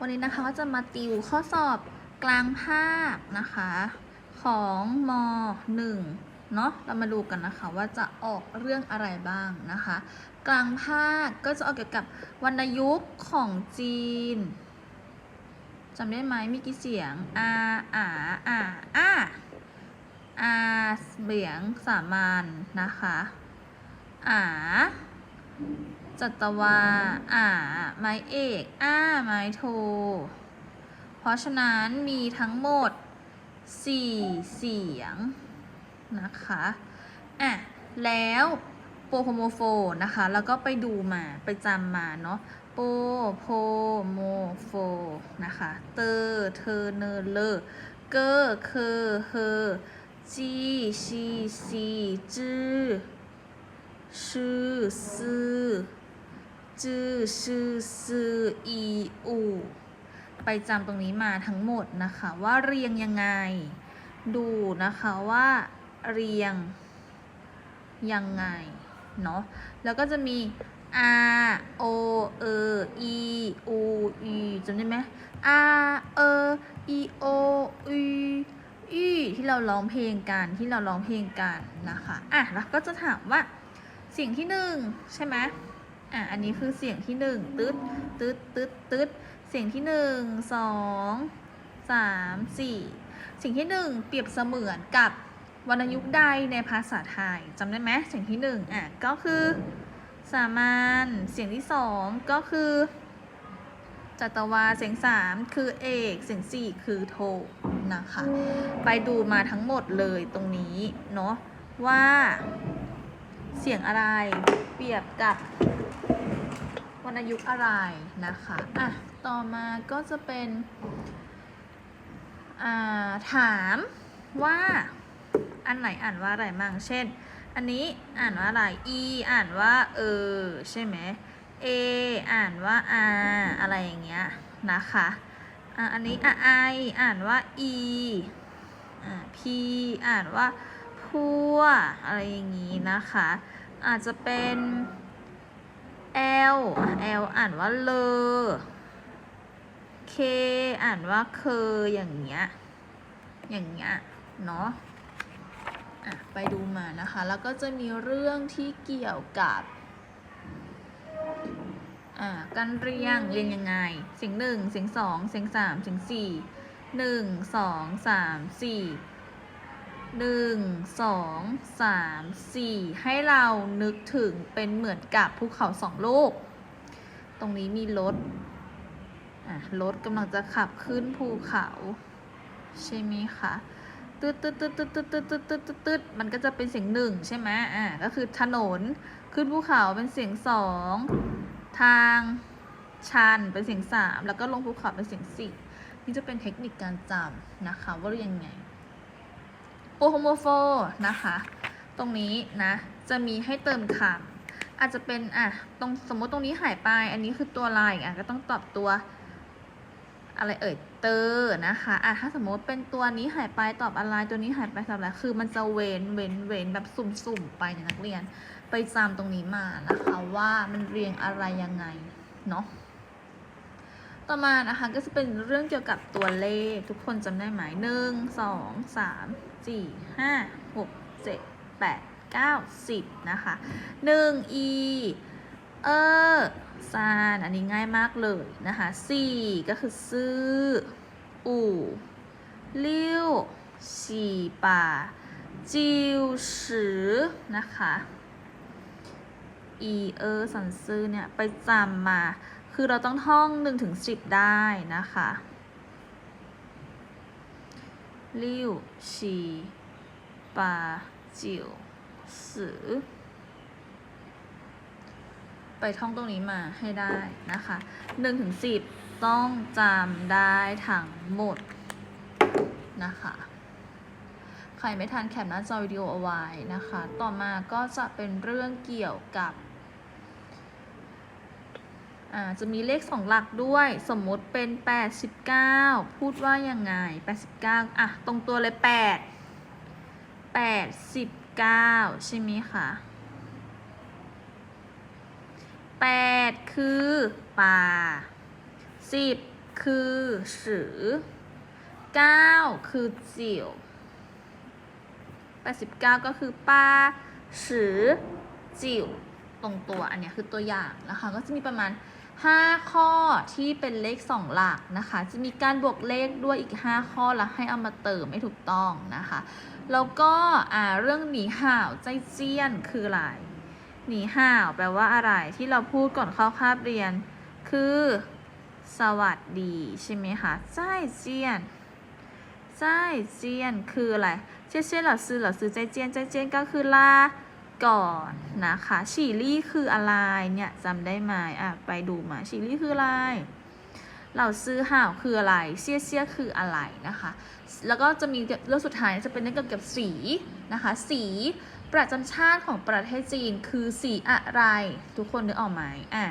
วันนี้นะคะก็จะมาติวข้อสอบกลางภาคนะคะ ของม .1 เนาะเรามาดูกันนะคะว่าจะออกเรื่องอะไรบ้างนะคะ กลางภาคก็จะออกเกี่ยวกับวรรณยุกต์ของจีนจำได้ไหมมีกี่เสียงอาอาอาอาอาเสียงสามัญนะคะอา จัตวา อ่า ไม้เอก อ้า ไม้โท เพราะฉะนั้นมีทั้งหมด 4 เสียง นะคะ อะ แล้วโปโฮโมโฟนะคะ แล้วก็ไปดูมา ไปจำมาเนาะ โปโพโมโฟนะคะ เตอร์เธอ เนเลอเกอเคอเฮอจีชีซีจื้อชื่อซื่อ จื้อชื่อซื่ออีอูไปจำตรงนี้มาทั้งหมดนะคะ ว่าเรียงยังไง ดูนะคะว่าเรียงยังไงเนาะแล้วก็จะมี r o e e u e จำได้ไหม r e e o u e ที่เราร้องเพลงกันที่เราร้องเพลงกันนะคะอะแล้วก็จะถามว่าสียงที่หนึ่งใช่ไหม อะอันนี้คือเสียงที่หนึ่งตึ๊ดตึ๊ดตึ๊ดตึ๊ดเสียงที่หนึ่งสองสามสี่เสียงที่หนึ่งเปรียบเสมือนกับวรรณยุกต์ใดในภาษาไทยจำได้ไหมเสียงที่หนึ่งอะก็คือสามัญเสียงที่สองก็คือจัตวาเสียงสามคือเอกเสียงสี่คือโทนะคะ ไปดูมาทั้งหมดเลยตรงนี้เนาะว่าเสียงอะไรเปรียบกับ รรณยุกต์อะไรนะคะอะต่อมาก็จะเป็นาถามว่าอันไหนอ่านว่าอะไรมั่งเช่น อันนี้อ่านว่าอะไร e อ่านว่าเออใช่ไหม a อ่านว่า a อะไรอย่างเงี้ยนะคะอันนี้อะ i อ่านว่า e p อ่านว่าพัวอะไรอย่างงี้นะคะ อาจจะเป็น L L อ่านว่าเลอ K อ่านว่าเคออย่างเงี้ย อย่างเงี้ย เนาะอะไปดูมานะคะ แล้วก็จะมีเรื่องที่เกี่ยวกับอ่าการเรียง เรียงยังไง เสียงหนึ่ง เสียงสอง เสียงสาม เสียงสี่หนึ่งสองสามสี่ หนึ่งสองสามสี่ให้เรานึกถึงเป็นเหมือนกับภูเขาสองลูก ตรงนี้มีรถอะรถกำลังจะขับขึ้นภูเขา ใช่ไหมคะตึ๊ดตึ๊ดตึ๊ดตึ๊ดตึ๊ดตึ๊ดตึ๊ดตึ๊ดตึ๊ดตึ๊ดมันก็จะเป็นเสียงหนึ่งใช่ไหมอะก็คือถนนขึ้นภูเขาเป็นเสียงสองทางชันเป็นเสียงสามแล้วก็ลงภูเขาเป็นเสียงสี่นี่จะเป็นเทคนิคการจำนะคะว่าเรียงไง โปโฮโมโฟนะคะ ตรงนี้นะจะมีให้เติมคำอาจจะเป็นอะตรงสมมติตรงนี้หายไป อันนี้คือตัวลายอะก็ต้องตอบตัวอะไรเอ่ยเตอร์นะคะอะถ้าสมมติเป็นตัวนี้หายไปตอบอะไรตัวนี้หายไปตอบอะไรคือมันจะเว้นเว้นเว้นแบบสุ่มๆไปนนักเรียน ไปจำตรงนี้มานะคะว่ามันเรียงอะไรยังไงเนาะ ต่อมานะคะก็จะเป็นเรื่องเกี่ยวกับตัวเลข ทุกคนจำได้ไหมหนึ่งสองสามสี่ห้าหกเจ็ดแปดเก้าสิบนะคะหนึ่ง e เออซานอันนี้ง่ายมากเลยนะคะสี่ก็คือซื่ออู่ลิ้วฉี่ป่าจิวสือนะคะอีเออสันซื่อเนี่ย ไปจำมา คือเราต้องท่อง1ถึง10 ได้นะคะลิ้วฉีปาจิวสือไปท่องตรงนี้มาให้ได้นะคะ1ถึง10 ต้องจำได้ทั้งหมดนะคะใครไม่ทันแคปหน้าจอวิดีโอเอาไว้นะคะ ต่อมาก็จะเป็นเรื่องเกี่ยวกับ จะมีเลขสองหลักด้วย สมมุติเป็น 89 พูดว่ายังไง 89 อะ ตรงตัวเลย 8 89 ใช่ไหมคะ 8 คือป่า 10 คือสือเก้าคือจิ๋วแปดสิบเก้าก็คือป้าสือจิ๋วตรงตัว อันเนี้ยคือตัวอย่างนะคะ ก็จะมีประมาณ 5 ข้อที่เป็นเลข 2 หลักนะคะ จะมีการบวกเลขด้วยอีก 5 ข้อแล้วให้เอามาเติมให้ถูกต้องนะคะ แล้วก็อ่าเรื่องหนีห่าวใจเจี้ยนคืออะไร หนีห่าวแปลว่าอะไรที่เราพูดก่อนเข้าคาบเรียน คือ สวัสดีใช่ไหมคะใจเจียนใจเจียนคืออะไรเช่นเช่นเราซื้อเราซื้อใจเจียนใจเจียนก็คือลา ก่อนนะคะฉีลี่คืออะไรเนี่ยจำได้ไหมอะไปดูมาฉีลี่คืออะไรเราซื้อห่าวคืออะไรเซี่ยเซี่ยคืออะไรนะคะ แล้วก็จะมีเรื่องสุดท้ายจะเป็นเรื่องเกี่ยวกับสีนะคะ สีประจำชาติของประเทศจีนคือสีอะไร ทุกคนนึกออกไหมอะ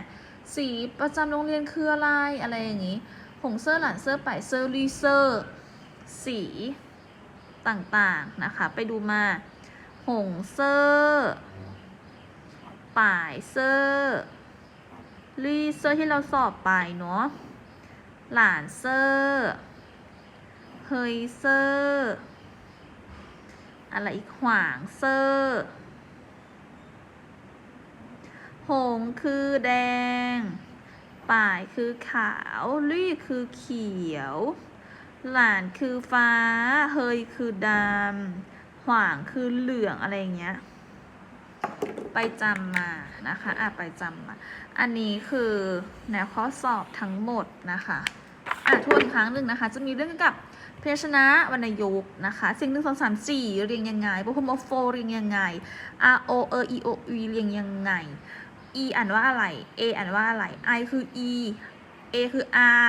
สีประจำโรงเรียนคืออะไรอะไรอย่างนี้หงเซอร์หลานเซอร์ไปเซอร์ลีเซอร์สีต่างๆนะคะ ไปดูมา หงเซอร์ป่ายเซอร์ลีเซอร์ที่เราสอบไปเนาะหลานเซอร์เฮยเซอร์อะไรอีกขวางเซอร์หงคือแดง ป่ายคือขาวลี่คือเขียว หลานคือฟ้า เฮยคือดำ ขวางคือเหลืองอะไรอย่างเงี้ย ไปจำมานะคะอะไปจำมา อันนี้คือแนวข้อสอบทั้งหมดนะคะอะทวนอีกครั้งหนึ่งนะคะ จะมีเรื่องเกี่ยวกับเพชนะวรรณยุกต์นะคะสิ่งหนึ่งสองสามสี่เรียงยังไงโฮโมโฟเรียงยังไง R O E I O U เรียงยังไง E อ่านว่าอะไร A อ่านว่าอะไร I คือ E A คือ R